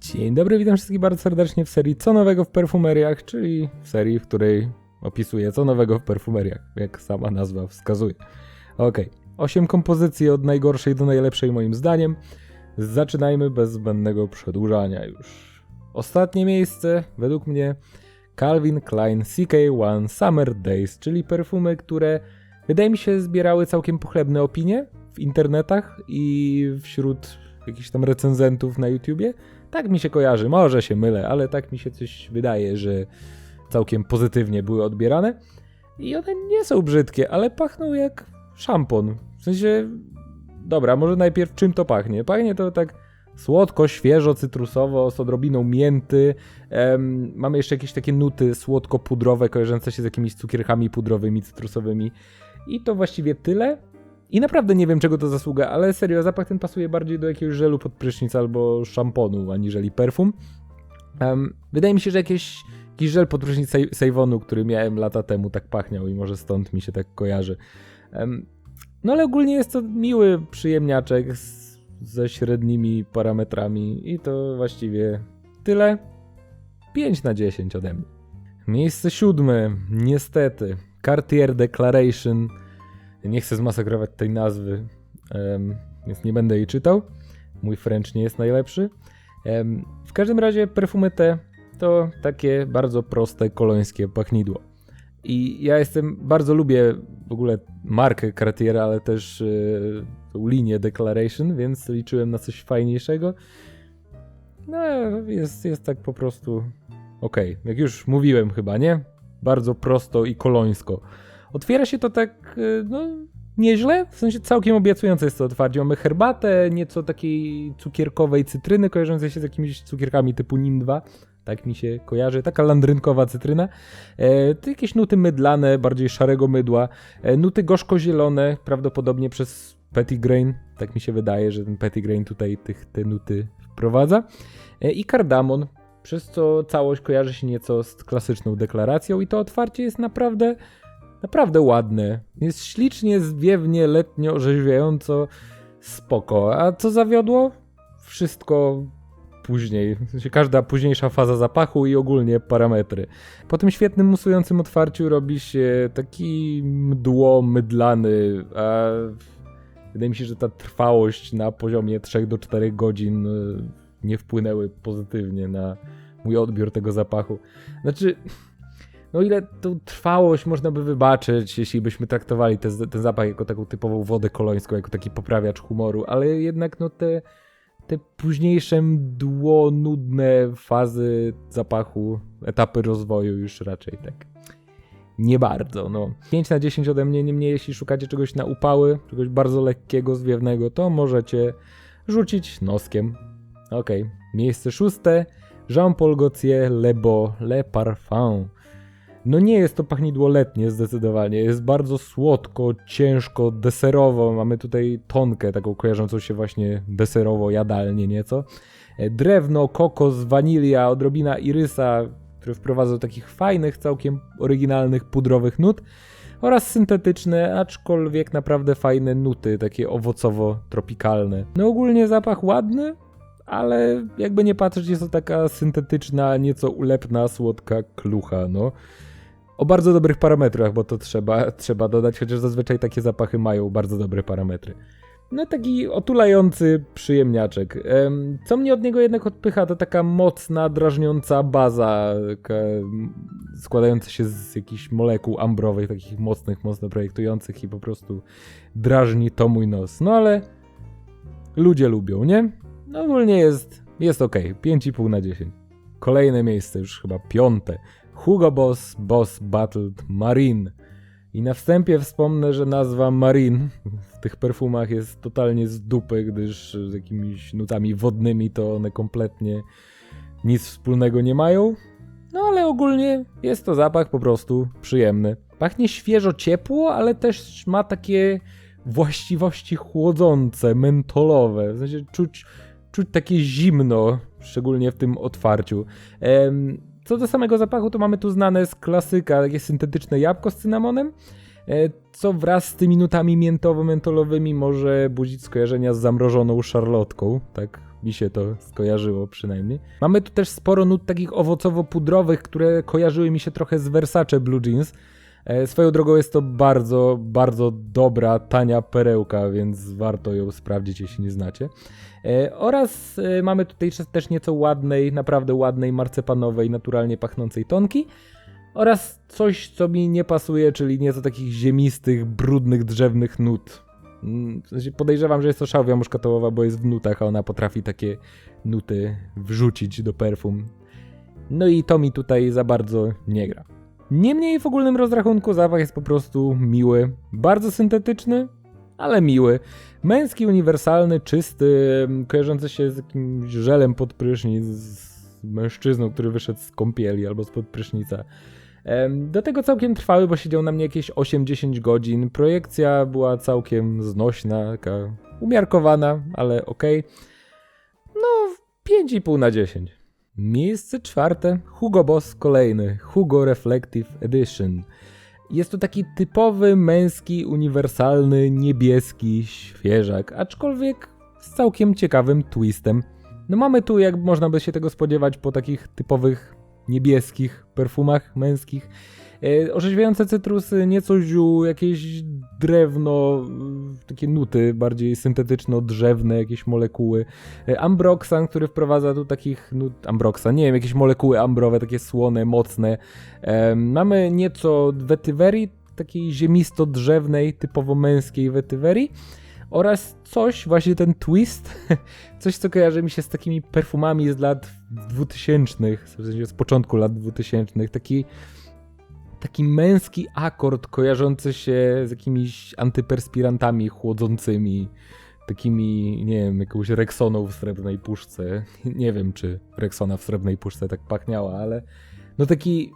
Dzień dobry, witam wszystkich bardzo serdecznie w serii Co nowego w perfumeriach, czyli w serii, w której opisuję co nowego w perfumeriach, jak sama nazwa wskazuje. Okej, 8 kompozycji od najgorszej do najlepszej moim zdaniem. Zaczynajmy bez zbędnego przedłużania już. Ostatnie miejsce, według mnie, Calvin Klein CK1 Summer Days, czyli perfumy, które wydaje mi się zbierały całkiem pochlebne opinie w internetach i wśród jakichś tam recenzentów na YouTubie. Tak mi się kojarzy, może się mylę, ale tak mi się coś wydaje, że całkiem pozytywnie były odbierane. I one nie są brzydkie, ale pachną jak szampon. W sensie, dobra, może najpierw czym to pachnie? Pachnie to tak słodko, świeżo, cytrusowo, z odrobiną mięty. Em, mamy jeszcze jakieś takie nuty słodko-pudrowe, kojarzące się z jakimiś cukierkami pudrowymi, cytrusowymi. I to właściwie tyle. I naprawdę nie wiem, czego to zasługa, ale serio, zapach ten pasuje bardziej do jakiegoś żelu pod prysznic albo szamponu, aniżeli perfum. Em, wydaje mi się, że jakieś, jakiś żel pod prysznic który miałem lata temu, tak pachniał i może stąd mi się tak kojarzy. Em, no ale ogólnie jest to miły przyjemniaczek z, ze średnimi parametrami i to właściwie tyle. 5 na 10 ode mnie. Miejsce siódme, niestety, Cartier Declaration. Nie chcę zmasakrować tej nazwy, więc nie będę jej czytał. Mój French nie jest najlepszy. W każdym razie perfumy te to takie bardzo proste kolońskie pachnidło. I ja jestem, bardzo lubię w ogóle markę Cartiera, ale też yy, tą linię Declaration, więc liczyłem na coś fajniejszego. No, jest, jest tak po prostu okej. Jak już mówiłem chyba, nie? Bardzo prosto i kolońsko. Otwiera się to tak, yy, no, nieźle, w sensie całkiem obiecujące jest to otwarcie. Mamy herbatę, nieco takiej cukierkowej cytryny, kojarzącej się z jakimiś cukierkami typu NIM2. Tak mi się kojarzy, taka landrynkowa cytryna. E, to jakieś nuty mydlane, bardziej szarego mydła. E, nuty gorzko-zielone, prawdopodobnie przez Pettigrain. Tak mi się wydaje, że ten Pettigrain tutaj tych, te nuty wprowadza. E, I kardamon, przez co całość kojarzy się nieco z klasyczną deklaracją i to otwarcie jest naprawdę naprawdę ładne. Jest ślicznie, zwiewnie, letnio, orzeźwiająco, spoko. A co zawiodło? Wszystko później. Każda późniejsza faza zapachu i ogólnie parametry. Po tym świetnym musującym otwarciu robi się taki mdło, mydlany, a wydaje mi się, że ta trwałość na poziomie 3 do 4 godzin y, nie wpłynęły pozytywnie na mój odbiór tego zapachu. Znaczy, no ile tą trwałość można by wybaczyć, jeśli byśmy traktowali te, ten zapach jako taką typową wodę kolońską, jako taki poprawiacz humoru, ale jednak no te, te późniejsze mdło, nudne fazy zapachu, etapy rozwoju już raczej tak nie bardzo, no. 5 na 10 ode mnie, niemniej jeśli szukacie czegoś na upały, czegoś bardzo lekkiego, zwiewnego, to możecie rzucić noskiem. Okej, miejsce szóste, Jean-Paul Gaultier Le Beau Le Parfum. No nie jest to pachnidło letnie zdecydowanie, jest bardzo słodko, ciężko, deserowo. Mamy tutaj tonkę taką kojarzącą się właśnie deserowo, jadalnie nieco. E, Drewno, kokos, wanilia, odrobina irysa, które wprowadza do takich fajnych, całkiem oryginalnych, pudrowych nut oraz syntetyczne, aczkolwiek naprawdę fajne nuty, takie owocowo-tropikalne. No ogólnie zapach ładny, ale jakby nie patrzeć, jest to taka syntetyczna, nieco ulepna, słodka klucha, no. O bardzo dobrych parametrach, bo to trzeba, trzeba dodać, chociaż zazwyczaj takie zapachy mają bardzo dobre parametry. No taki otulający przyjemniaczek. Em, Co mnie od niego jednak odpycha, to taka mocna, drażniąca baza, składająca się z jakichś molekuł ambrowych, takich mocnych, mocno projektujących i po prostu drażni to mój nos. No ale ludzie lubią, nie? No ogólnie jest, jest ok, 5,5 na 10. Kolejne miejsce, już chyba piąte. Hugo Boss Boss Battled Marine. I na wstępie wspomnę, że nazwa Marine w tych perfumach jest totalnie z dupy, gdyż z jakimiś nutami wodnymi to one kompletnie nic wspólnego nie mają. No ale ogólnie jest to zapach po prostu przyjemny. Pachnie świeżo ciepło, ale też ma takie właściwości chłodzące, mentolowe. W sensie czuć, czuć takie zimno, szczególnie w tym otwarciu. Em, co do samego zapachu, to mamy tu znane z klasyka takie syntetyczne jabłko z cynamonem, e, co wraz z tymi nutami miętowo-mentolowymi może budzić skojarzenia z zamrożoną szarlotką, tak mi się to skojarzyło przynajmniej. Mamy tu też sporo nut takich owocowo-pudrowych, które kojarzyły mi się trochę z Versace Blue Jeans. E, Swoją drogą jest to bardzo, bardzo dobra, tania perełka, więc warto ją sprawdzić, jeśli nie znacie. E, Oraz e, mamy tutaj też nieco ładnej, naprawdę ładnej, marcepanowej, naturalnie pachnącej tonki. Oraz coś, co mi nie pasuje, czyli nieco takich ziemistych, brudnych, drzewnych nut. Mm, Podejrzewam, że jest to szałwia muszkatołowa, bo jest w nutach, a ona potrafi takie nuty wrzucić do perfum. No i to mi tutaj za bardzo nie gra. Niemniej w ogólnym rozrachunku zapach jest po prostu miły, bardzo syntetyczny, ale miły. Męski, uniwersalny, czysty, kojarzący się z jakimś żelem pod prysznic, z mężczyzną, który wyszedł z kąpieli albo spod prysznica. Em, Do tego całkiem trwały, bo siedział na mnie jakieś 8-10 godzin. Projekcja była całkiem znośna, taka umiarkowana, ale okej. No, 5,5 na 10. Miejsce czwarte. Hugo Boss kolejny. Hugo Reflective Edition. Jest to taki typowy, męski, uniwersalny, niebieski świeżak, aczkolwiek z całkiem ciekawym twistem. No mamy tu, jak można by się tego spodziewać, po takich typowych niebieskich perfumach męskich. E, orzeźwiające cytrusy, nieco ziół, jakieś drewno, y, takie nuty bardziej syntetyczno-drzewne, jakieś molekuły. E, Ambroxan, który wprowadza tu takich nut, Ambroxan, nie wiem, jakieś molekuły ambrowe, takie słone, mocne. E, mamy nieco wetywerii, takiej ziemisto-drzewnej, typowo męskiej wetywerii. Oraz coś, właśnie ten twist, coś co kojarzy mi się z takimi perfumami z lat 2000, w sensie z początku lat 2000, taki taki męski akord kojarzący się z jakimiś antyperspirantami chłodzącymi, takimi, nie wiem, jakąś Rexoną w srebrnej puszce. Nie wiem, czy Rexona w srebrnej puszce tak pachniała, ale no taki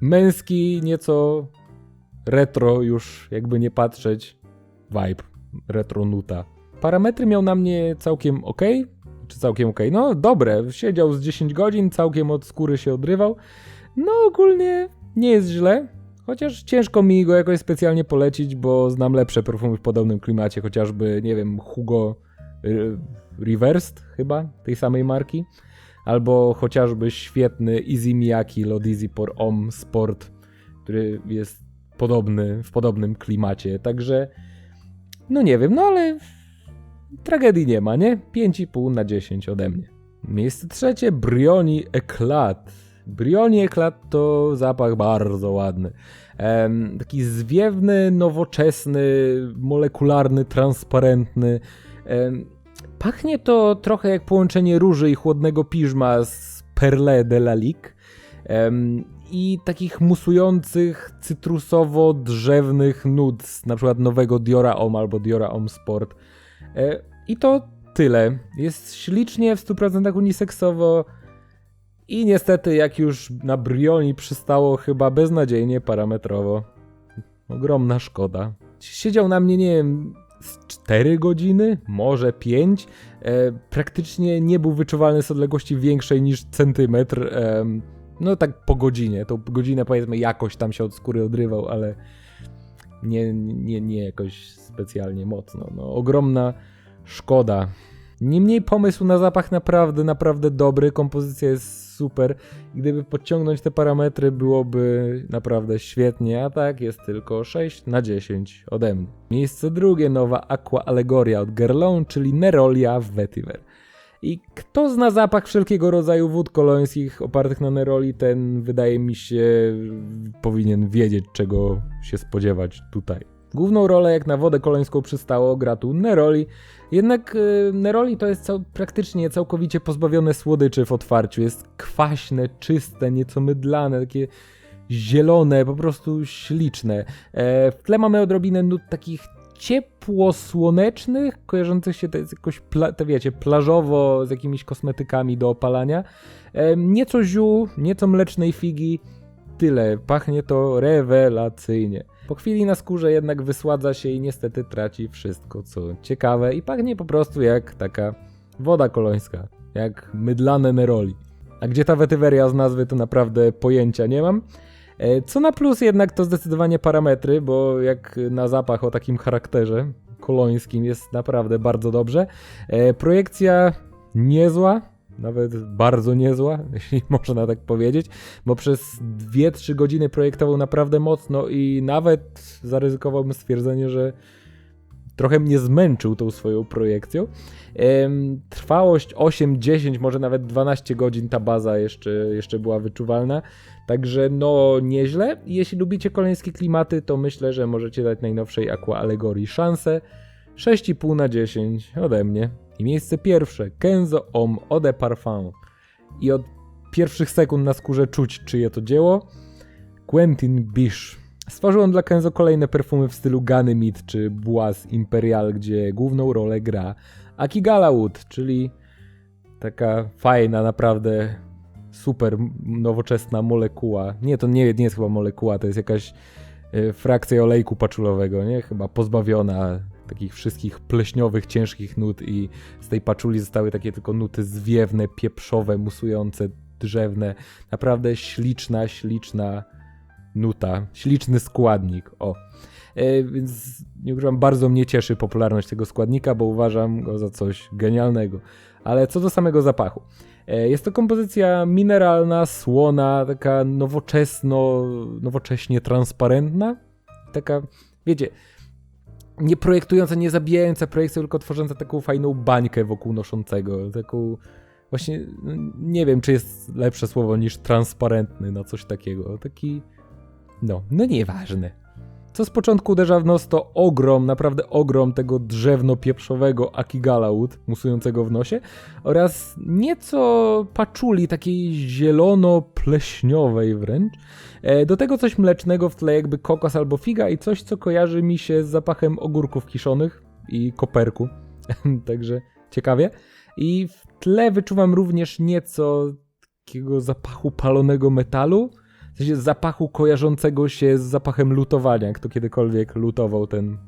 męski, nieco retro już, jakby nie patrzeć, vibe, retro nuta. Parametry miał na mnie całkiem ok, czy całkiem ok, no dobre, siedział z 10 godzin, całkiem od skóry się odrywał. No ogólnie nie jest źle, chociaż ciężko mi go jakoś specjalnie polecić, bo znam lepsze perfumy w podobnym klimacie, chociażby, nie wiem, Hugo Reversed chyba, tej samej marki, albo chociażby świetny Easy Miyake Lod Easy Por Om Sport, który jest podobny, w podobnym klimacie, także no nie wiem, no ale tragedii nie ma, nie? 5,5 na 10 ode mnie. Miejsce trzecie, Brioni Eclat. Brioni Eclat to zapach bardzo ładny. Em, taki zwiewny, nowoczesny, molekularny, transparentny. Em, pachnie to trochę jak połączenie róży i chłodnego piżma z Perle de la Ligue. Em, I takich musujących, cytrusowo-drzewnych nut z na przykład nowego Diora Homme albo Diora Homme Sport. E, I to tyle. Jest ślicznie, w 100% uniseksowo i niestety jak już na Brioni przystało chyba beznadziejnie parametrowo. Ogromna szkoda. Siedział na mnie, nie wiem, z 4 godziny, może 5. E, praktycznie nie był wyczuwalny z odległości większej niż centymetr. E, no tak po godzinie. Tą godzinę powiedzmy jakoś tam się od skóry odrywał, ale nie, nie, nie jakoś specjalnie mocno. No, ogromna szkoda. Niemniej pomysł na zapach naprawdę, naprawdę dobry. Kompozycja jest super. Gdyby podciągnąć te parametry, byłoby naprawdę świetnie. A tak jest tylko 6 na 10 ode mnie. Miejsce drugie, nowa Aqua Allegoria od Guerlain, czyli Nerolia Vetiver. I kto zna zapach wszelkiego rodzaju wód kolońskich opartych na Neroli, ten wydaje mi się powinien wiedzieć, czego się spodziewać tutaj. Główną rolę jak na wodę kolońską przystało gra tu Neroli, jednak y, Neroli to jest cał, praktycznie całkowicie pozbawione słodyczy w otwarciu. Jest kwaśne, czyste, nieco mydlane, takie zielone, po prostu śliczne. E, w tle mamy odrobinę nut takich ciepło-słonecznych, kojarzących się z jakoś, te wiecie, plażowo z jakimiś kosmetykami do opalania. E, nieco ziół, nieco mlecznej figi. Tyle. Pachnie to rewelacyjnie. Po chwili na skórze jednak wysładza się i niestety traci wszystko, co ciekawe i pachnie po prostu jak taka woda kolońska, jak mydlane neroli. A gdzie ta wetyweria z nazwy, to naprawdę pojęcia nie mam. E, Co na plus jednak to zdecydowanie parametry, bo jak na zapach o takim charakterze kolońskim jest naprawdę bardzo dobrze. E, Projekcja niezła, nawet bardzo niezła, jeśli można tak powiedzieć, bo przez 2-3 godziny projektował naprawdę mocno i nawet zaryzykowałbym stwierdzenie, że trochę mnie zmęczył tą swoją projekcją. Trwałość 8, 10, może nawet 12 godzin ta baza jeszcze, jeszcze była wyczuwalna. Także no nieźle. Jeśli lubicie koleńskie klimaty, to myślę, że możecie dać najnowszej Aqua Allegorii szansę. 6,5 na 10 ode mnie. I miejsce pierwsze, Kenzo Homme Eau de Parfum. I od pierwszych sekund na skórze czuć, czyje to dzieło. Quentin Bish. Stworzył on dla Kenzo kolejne perfumy w stylu Ganymede czy Bois Imperial, gdzie główną rolę gra Akigala Wood, czyli taka fajna, naprawdę super nowoczesna molekuła. Nie, to nie, nie jest chyba molekuła, to jest jakaś e, frakcja olejku paczulowego, nie? Chyba pozbawiona takich wszystkich pleśniowych, ciężkich nut i z tej paczuli zostały takie tylko nuty zwiewne, pieprzowe, musujące, drzewne. Naprawdę śliczna, śliczna nuta, śliczny składnik. O. E, więc nie ukrywam, bardzo mnie cieszy popularność tego składnika, bo uważam go za coś genialnego. Ale co do samego zapachu. E, Jest to kompozycja mineralna, słona, taka nowoczesno, nowocześnie transparentna. Taka, wiecie, nie projektująca, nie zabijająca projekcję, tylko tworząca taką fajną bańkę wokół noszącego. Taką właśnie, no, nie wiem, czy jest lepsze słowo niż transparentny na coś takiego. Taki, no, no nieważne. Co z początku uderza w nos to ogrom, naprawdę ogrom tego drzewno-pieprzowego Akigala Wood musującego w nosie oraz nieco paczuli takiej zielono-pleśniowej wręcz. E, Do tego coś mlecznego w tle jakby kokos albo figa i coś co kojarzy mi się z zapachem ogórków kiszonych i koperku. Także ciekawie. I w tle wyczuwam również nieco takiego zapachu palonego metalu. W sensie zapachu kojarzącego się z zapachem lutowania. Kto kiedykolwiek lutował, ten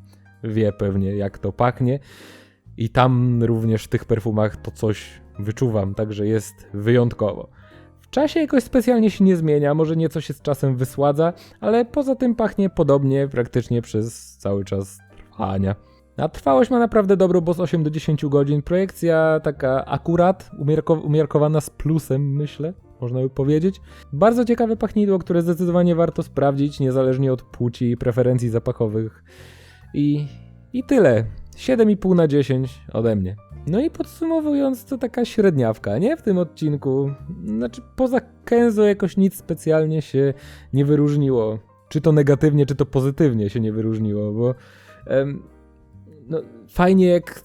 wie pewnie, jak to pachnie. I tam również w tych perfumach to coś wyczuwam, także jest wyjątkowo. W czasie jakoś specjalnie się nie zmienia, może nieco się z czasem wysładza, ale poza tym pachnie podobnie praktycznie przez cały czas trwania. A trwałość ma naprawdę dobrą, bo z 8 do 10 godzin. Projekcja taka akurat, umiarko- umiarkowana z plusem, myślę, można by powiedzieć. Bardzo ciekawe pachnidło, które zdecydowanie warto sprawdzić, niezależnie od płci i preferencji zapachowych. I, i tyle. 7,5 na 10 ode mnie. No i podsumowując, to taka średniawka, nie? W tym odcinku. Znaczy, poza Kenzo jakoś nic specjalnie się nie wyróżniło. Czy to negatywnie, czy to pozytywnie się nie wyróżniło, bo em, no, fajnie jak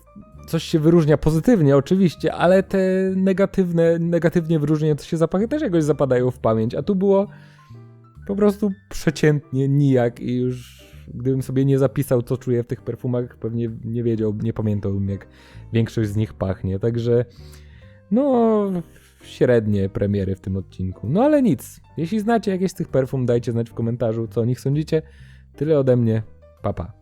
coś się wyróżnia pozytywnie, oczywiście, ale te negatywne, negatywnie wyróżniające się zapachy też jakoś zapadają w pamięć, a tu było po prostu przeciętnie, nijak i już gdybym sobie nie zapisał, co czuję w tych perfumach, pewnie nie wiedział, nie pamiętałbym, jak większość z nich pachnie, także no średnie premiery w tym odcinku. No ale nic, jeśli znacie jakieś z tych perfum, dajcie znać w komentarzu, co o nich sądzicie. Tyle ode mnie, papa. Pa.